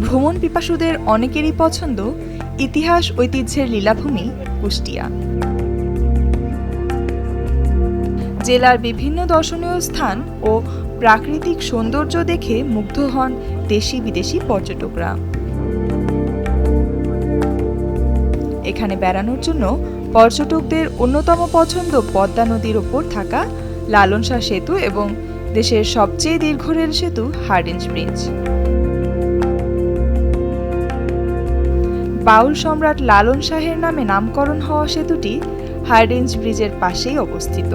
ভ্রমণ পিপাসুদের অনেকেরই পছন্দ ইতিহাস, ঐতিহ্যের লীলাভূমি, কুষ্টিয়া। জেলার বিভিন্ন দর্শনীয় স্থান ও প্রাকৃতিক সৌন্দর্য দেখে মুগ্ধ হন দেশি বিদেশি পর্যটকরা। এখানে বেড়ানোর জন্য পর্যটকদের অন্যতম পছন্দ পদ্মা নদীর ওপর থাকা লালন শাহ সেতু এবং দেশের সবচেয়ে দীর্ঘ রেল সেতু হার্ডিঞ্জ ব্রিজ। বাউল সম্রাট লালন শাহের নামে নামকরণ হওয়া সেতুটি হার্ডিঞ্জ ব্রিজের পাশেই অবস্থিত।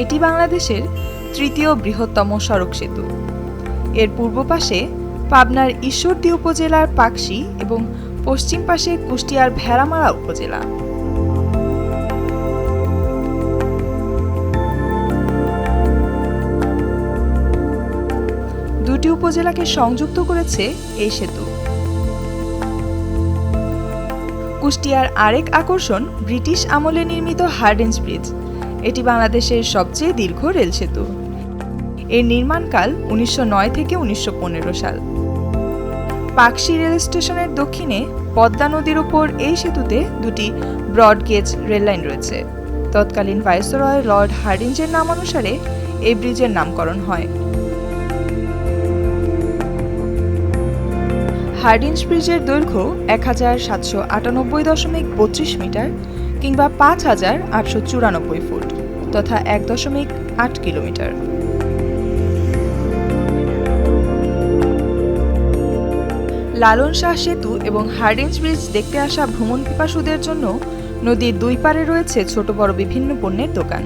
এটি বাংলাদেশের তৃতীয় বৃহত্তম সড়ক সেতু। এর পূর্ব পাশে পাবনার ঈশ্বরদী উপজেলার পাকশি এবং পশ্চিম পাশে কুষ্টিয়ার ভেড়ামারা উপজেলা। দুটি উপজেলাকে সংযুক্ত করেছে এই সেতু। কুষ্টিয়ার আরেক আকর্ষণ ব্রিটিশ আমলে নির্মিত হার্ডেন্স ব্রিজ। এটি বাংলাদেশের সবচেয়ে দীর্ঘ রেল সেতু। এর নির্মাণকাল উনিশশো নয় থেকে উনিশশো পনেরো সাল। পাকশি রেল স্টেশনের দক্ষিণে পদ্মা নদীর উপর এই সেতুতে দুটি ব্রড গেজ রেললাইন রয়েছে। তৎকালীন ভাইসরয় লর্ড হার্ডিঞ্জের নামানুসারে এই ব্রিজের নামকরণ হয়। হার্ডিঞ্জ ব্রিজের দৈর্ঘ্য এক হাজার সাতশো আটানব্বই দশমিক বত্রিশ মিটার কিংবা পাঁচ হাজার আটশো চুরানব্বই ফুট তথা এক দশমিক আট কিলোমিটার। লালন শাহ সেতু এবং হার্ডিঞ্জ ব্রিজ দেখতে আসা ভ্রমণ পিপাসুদের জন্য নদীর দুই পারে রয়েছে ছোট বড় বিভিন্ন পণ্যের দোকান।